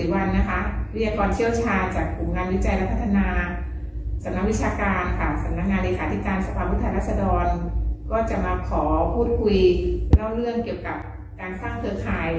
ริวัลย์นะคะ วิทยากรเชี่ยวชาญจากกลุ่มงานวิจัยและพัฒนาสำนักวิชาการค่ะสำนักงานเลขาธิการสภาผู้แทนราษฎร ก็จะมาขอพูดคุยเล่าเรื่องเกี่ยวกับการสร้างเครือข่าย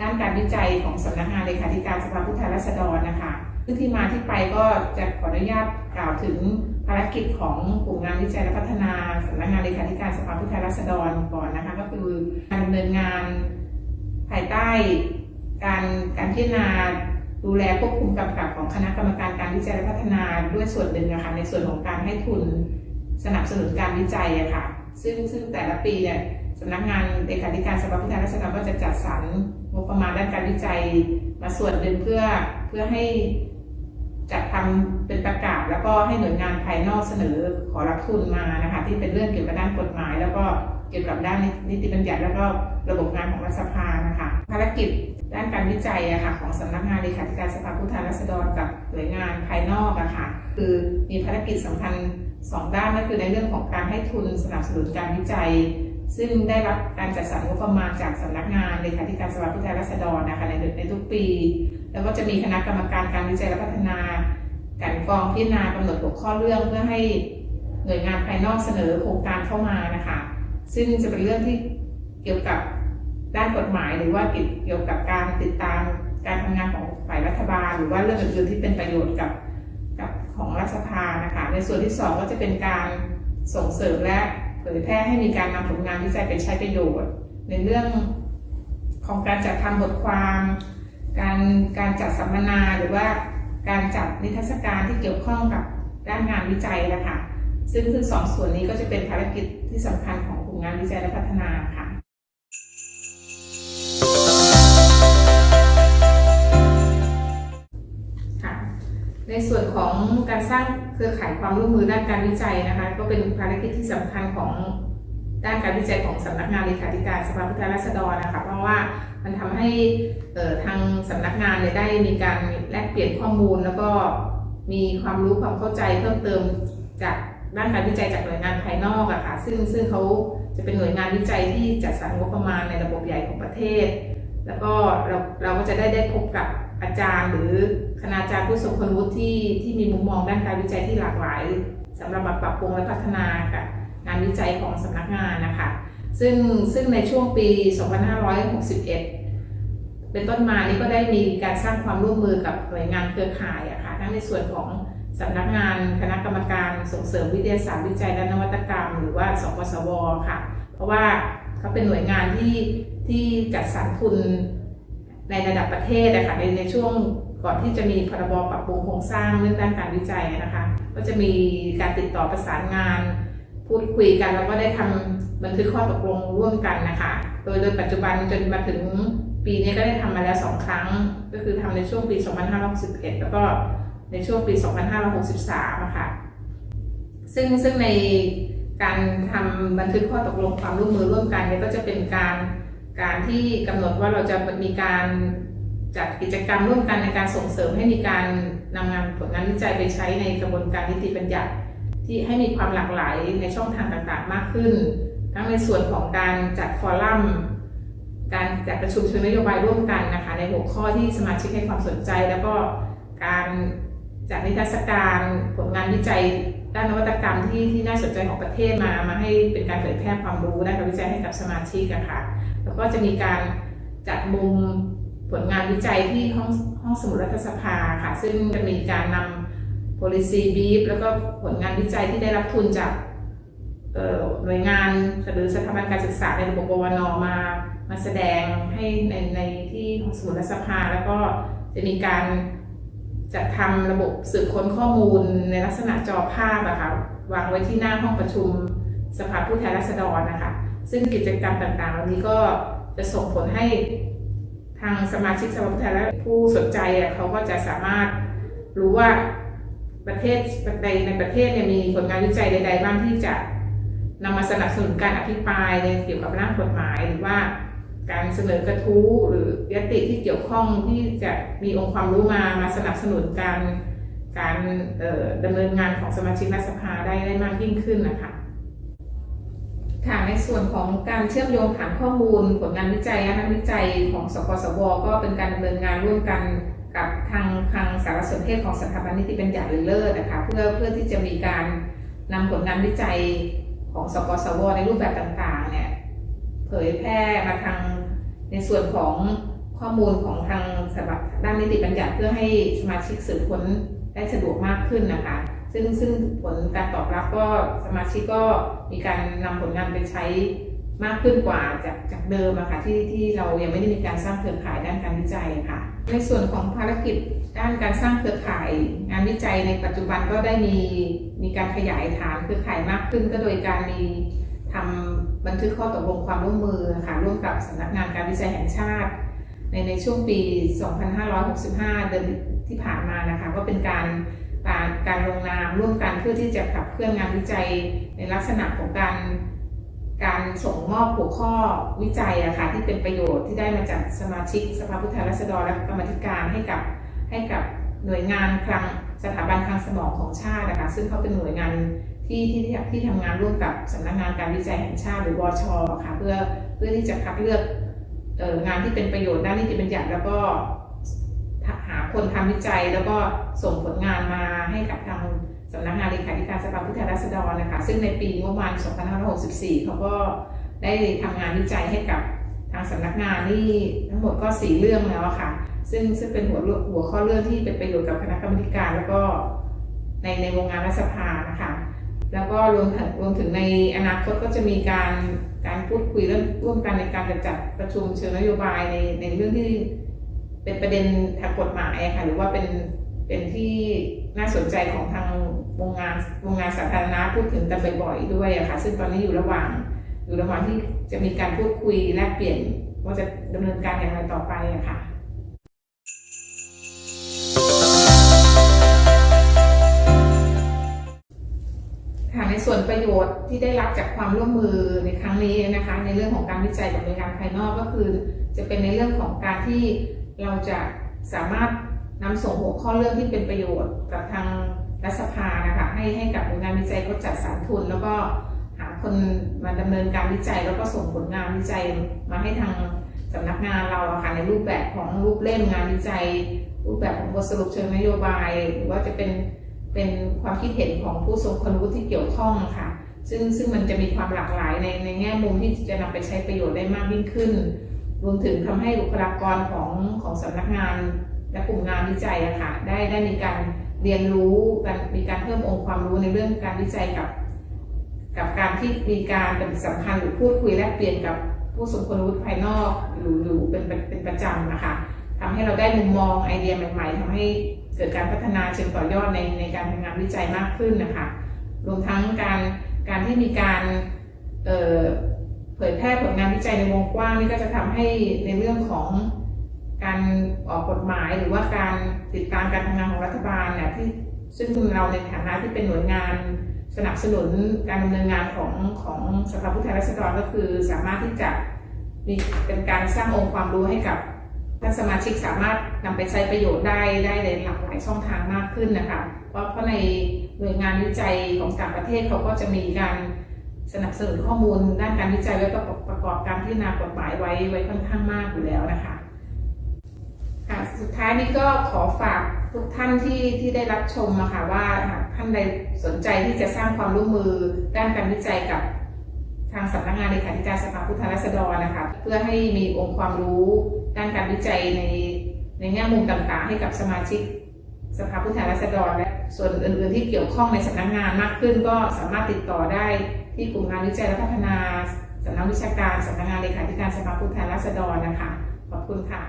ด้านการวิจัยของสำนักงานเลขาธิการสภาผู้แทนราษฎรนะคะซึ่งที่มาที่ไปก็จะขออนุญาตกล่าวถึงภารกิจของกลุ่มงานวิจัยและพัฒนาสำนักงานเลขาธิการสภาผู้แทนราษฎรก่อนนะคะ ก็คือการดำเนินงานภายใต้ การการพิจารณาดูแลควบคุมกำกับของคณะกรรมการการวิจัยและพัฒนาด้วยส่วนหนึ่งนะคะในส่วนของการให้ทุนสนับสนุนการวิจัยอะค่ะ ซึ่งซึ่งแต่ละปีเนี่ยสำนักงานเลขาธิการสภาผู้แทนราษฎรก็จะจัดสรรงบประมาณด้านการวิจัย มาส่วนหนึ่งเพื่อเพื่อให้จัดทำเป็นประกาศ แล้วก็ให้หน่วยงานภายนอกเสนอขอรับทุนมานะคะที่เป็นเรื่องเกี่ยวกับด้านกฎหมาย แล้วก็เกี่ยวกับด้านนิติบัญญัติแล้วก็ระบบงานของรัฐสภานะคะภารกิจ ด้านการวิจัยอะค่ะของสำนักงานเลขาธิการสภาผู้แทนราษฎรกับหน่วยงานภายนอกอะค่ะคือมีภารกิจสำคัญสองด้านก็คือในเรื่องของการให้ทุนสนับสนุนการวิจัย ซึ่งได้รับการจัดสรรงบประมาณจากสำนักงานเลขาธิการสภาผู้แทนราษฎรนะคะในในทุกปี แล้วก็จะมีคณะกรรมการการวิจัยและพัฒนาการกองพิจารณากำหนดหัวข้อเรื่องเพื่อให้หน่วยงานภายนอกเสนอโครงการเข้ามานะคะ ซึ่งจะเป็นเรื่องที่เกี่ยวกับ ด้านกฎหมายหรือว่าเกี่ยวกับการติดตามการทำงานของฝ่ายรัฐบาล หรือว่าเรื่องอื่นๆที่เป็นประโยชน์กับกับของรัฐสภานะคะในส่วนที่สองก็จะเป็นการส่งเสริมและเผยแพร่ให้มีการนำผลงานวิจัยไปใช้ประโยชน์ ในเรื่องของการจัดทำบทความ การการจัดสัมมนาหรือว่าการจัดนิทรรศการที่เกี่ยวข้องกับด้านงานวิจัยนะคะซึ่งซึ่งสองส่วนนี้ก็จะเป็นภารกิจที่สำคัญของกลุ่มงานวิจัยและพัฒนาค่ะ ส่วนของการสร้างเครือข่ายความร่วมมือด้านการวิจัยนะคะ ก็เป็นภารกิจที่สำคัญของด้านการวิจัยของสำนักงานเลขาธิการสภาผู้แทนราษฎรนะคะ เพราะว่ามันทำให้ทางสำนักงานเนี่ยได้มีการแลกเปลี่ยนข้อมูล แล้วก็มีความรู้ความเข้าใจเพิ่มเติมจากด้านการวิจัยจากหน่วยงานภายนอกอะค่ะซึ่งซึ่งเขาจะเป็นหน่วยงานวิจัยที่จัดสรรงบประมาณในระบบใหญ่ของประเทศ แล้วก็เราเราก็จะได้ได้พบกับ อาจารย์ หรือคณาจารย์ผู้ทรงคุณวุฒิที่ที่มีมุมมองด้านการวิจัยที่หลากหลายสำหรับมาปรับปรุงและพัฒนากับงานวิจัยของสำนักงานนะคะซึ่งซึ่งในช่วงปี 2561 เป็นต้นมานี้ก็ได้มีการสร้างความร่วมมือกับหน่วยงานเครือข่ายอะค่ะทั้งในส่วนของสำนักงานคณะกรรมการส่งเสริมวิทยาศาสตร์วิจัยและนวัตกรรม หรือว่าสปสวค่ะ เพราะว่าเขาเป็นหน่วยงานที่ที่จัดสรรทุน ในระดับประเทศนะคะในในช่วงก่อนที่จะมีพรบปรับปรุงโครงสร้างเรื่องด้านการวิจัยนะคะ ก็จะมีการติดต่อประสานงาน พูดคุยกันแล้วก็ได้ทำบันทึกข้อตกลงร่วมกันนะคะ โดยโดยปัจจุบันจนมาถึงปีนี้ก็ได้ทำมาแล้วสองครั้ง ก็คือทำในช่วงปี 2561 แล้วก็ในช่วงปี 2563อะค่ะซึ่งซึ่งในการทำบันทึกข้อตกลงความร่วมมือร่วมกันเนี่ยก็จะเป็นการ การที่กำหนดว่าเราจะมีการจัดกิจกรรมร่วมกันในการส่งเสริมให้มีการนำงานผลงานวิจัยไปใช้ในกระบวนการนิติบัญญัติ ที่ให้มีความหลากหลายในช่องทางต่างๆ มากขึ้น ทั้งในส่วนของการจัดฟอรัมการจัดประชุมเชิงนโยบายร่วมกันนะคะ ในหัวข้อที่สมาชิกให้ความสนใจ แล้วก็การจัดนิทรรศการผลงานวิจัยด้านนวัตกรรมที่ที่น่าสนใจของประเทศมา มาให้เป็นการเผยแพร่ความรู้ด้านการวิจัยให้กับสมาชิกอะค่ะ แล้วก็จะมีการจัดมุมผลงานวิจัยที่ห้องห้องสมุดรัฐสภาค่ะ ซึ่งจะมีการนำ policy brief แล้วก็ผลงานวิจัยที่ได้รับทุนจากหน่วยงานหรือสถาบันการศึกษาในระบบปวนมามาแสดงให้ในในที่ห้องสมุดรัฐสภา แล้วก็จะมีการจัดทำระบบสืบค้นข้อมูลในลักษณะจอภาพอะค่ะวางไว้ที่หน้าห้องประชุมสภาผู้แทนราษฎรนะคะ ซึ่งกิจกรรมต่างๆเหล่านี้ก็จะส่งผลให้ทางสมาชิกสภาผู้แทนและผู้สนใจอะเขาก็จะสามารถรู้ว่าประเทศในในประเทศเนี่ยมีผลงานวิจัยใด ๆ บ้างที่จะนำมาสนับสนุนการอภิปรายในเกี่ยวกับร่างกฎหมายหรือว่าการเสนอกระทู้หรือยติที่เกี่ยวข้องที่จะมีองค์ความรู้มามาสนับสนุนการการดำเนินงานของสมาชิกรัฐสภาได้ได้มากยิ่งขึ้นนะคะ ค่ะในส่วนของการเชื่อมโยงฐานข้อมูล ผลงานวิจัยและนักวิจัยของสกสวก็เป็นการดำเนินงานร่วมกันกับทางทางสารสนเทศของสถาบันนิติบัญญัติหรือเลิศนะคะเพื่อเพื่อที่จะมีการนำผลงานวิจัยของสกสวในรูปแบบต่างๆเนี่ยเผยแพร่มาทางในส่วนของข้อมูลของทางสถาบันด้านนิติบัญญัติเพื่อให้สมาชิกสืบค้นได้สะดวกมากขึ้นนะคะ ซึ่งซึ่งผลการตอบรับก็สมาชิกก็มีการนำผลงานไปใช้มากขึ้นกว่าจากจากเดิมอะค่ะที่ที่เรายังไม่ได้มีการสร้างเครือข่ายด้านการวิจัยค่ะ ในส่วนของภารกิจด้านการสร้างเครือข่ายงานวิจัยในปัจจุบันก็ได้มีมีการขยายฐานเครือข่ายมากขึ้น ก็โดยการมีทำบันทึกข้อตกลงความร่วมมือค่ะร่วมกับสำนักงานการวิจัยแห่งชาติ ในในช่วงปี 2565 เดือนที่ผ่านมานะคะก็เป็นการ การการลงนามร่วมกันเพื่อที่จะขับเคลื่อนงานวิจัยในลักษณะของการการส่งมอบหัวข้อวิจัยอะค่ะที่เป็นประโยชน์ที่ได้มาจากสมาชิกสภาผู้แทนราษฎรและกรรมธิการให้กับให้กับหน่วยงานคลังสถาบันคลังสมองของชาตินะคะซึ่งเขาเป็นหน่วยงานที่ที่ที่ที่ทำงานร่วมกับสำนักงานการวิจัยแห่งชาติหรือวชค่ะเพื่อเพื่อที่จะคัดเลือกอองานที่เป็นประโยชน์ด้านนิติบัญญัติแล้วก็ หาคนทำวิจัยแล้วก็ส่งผลงานมาให้กับทางสำนักงานเลขาธิการสภาผู้แทนราษฎรนะคะ ซึ่งในปีงบประมาณ 2564 เขาก็ได้ทำงานวิจัยให้กับทางสำนักงานนี่ทั้งหมดก็ 4 เรื่องแล้วค่ะ ซึ่งซึ่งเป็นหัวหัวข้อเรื่องที่เป็นประโยชน์กับคณะกรรมการแล้วก็ในในวงงานรัฐสภานะคะแล้วก็รวมถึงรวมถึงในอนาคตก็จะมีการการพูดคุยเรื่องร่วมกันในการจัดประชุมเชิงนโยบายในในเรื่องที่ เป็นประเด็นทางกฎหมายค่ะหรือว่าเป็นเป็นที่น่าสนใจของทางวงงานวงงานสาธารณะพูดถึงกันบ่อยๆด้วยอะค่ะซึ่งตอนนี้อยู่ระหว่างอยู่ระหว่างที่จะมีการพูดคุยแลกเปลี่ยนว่าจะดำเนินการอย่างไรต่อไปอะค่ะค่ะในส่วนประโยชน์ที่ได้รับจากความร่วมมือในครั้งนี้นะคะ ในเรื่องของการวิจัยกับหน่วยงานภายนอกก็คือ จะเป็นในเรื่องของการที่ เราจะสามารถนำส่งหัวข้อเรื่องที่เป็นประโยชน์กับทางรัฐสภานะคะให้ให้กับหน่วยงานวิจัยเขาจัดสรรทุน แล้วก็หาคนมาดำเนินการวิจัย แล้วก็ส่งผลงานวิจัยมาให้ทางสำนักงานเราอะค่ะในรูปแบบของรูปเล่มงานวิจัย รูปแบบของบทสรุปเชิงนโยบาย หรือว่าจะเป็นเป็นความคิดเห็นของผู้ทรงคุณวุฒิที่เกี่ยวข้องค่ะ ซึ่งซึ่งมันจะมีความหลากหลายในในแง่มุมที่จะนำไปใช้ประโยชน์ได้มากยิ่งขึ้น รวมถึงทำให้บุคลากรของของสำนักงาน และกลุ่มงานวิจัยอะค่ะได้ได้มีการเรียนรู้กันมีการเพิ่มองค์ความรู้ในเรื่องการวิจัยกับ กับการที่มีการปฏิสัมพันธ์หรือพูดคุยแลกเปลี่ยนกับผู้ทรงคุณวุฒิภายนอกหรือหรือเป็นเป็นเป็นประจำนะคะทำให้เราได้มุมมองไอเดียใหม่ ๆทำให้เกิดการพัฒนาเชิงต่อยอดในในการทำงานวิจัยมากขึ้นนะคะ รวมทั้งการการที่มีการเอ่อ เผยแพร่ผลงานวิจัยในวงกว้างนี่ก็จะทำให้ในเรื่องของการออกกฎหมายหรือว่าการติดตามการทำงานของรัฐบาลเนี่ยที่ซึ่งเราในฐานะที่เป็นหน่วยงานสนับสนุนการดำเนินงานของของสภาผู้แทนราษฎรก็คือสามารถที่จะมีเป็นการสร้างองค์ความรู้ให้กับท่านสมาชิกสามารถนำไปใช้ประโยชน์ได้ได้ในหลากหลายช่องทางมากขึ้นนะคะเพราะเพราะในหน่วยงานวิจัยของต่างประเทศเขาก็จะมีการ สนับสนุนข้อมูลด้านการวิจัยและกอบประกอบการพิจารณากฎหมายไว้ไว้ค่อนข้างมากอยู่แล้วนะคะค่ะสุดท้ายนี้ก็ขอฝากทุกท่านที่ที่ได้รับชมนะคะว่าหากท่านใดสนใจที่จะสร้างความร่วมมือด้านการวิจัยกับทางสำนักงานเลขาธิการสภาผู้แทนราษฎรนะคะเพื่อให้มีองค์ความรู้ด้านการวิจัยในในแง่มุมต่างๆ ให้กับสมาชิกสภาผู้แทนราษฎรและ ส่วนอื่นๆที่เกี่ยวข้องในสำนักงานมากขึ้น ก็สามารถติดต่อได้ที่กลุ่มงานวิจัยและพัฒนาสำนักวิชาการสำนักงานเลขาธิการสภาผู้แทนราษฎรนะคะ ขอบคุณค่ะ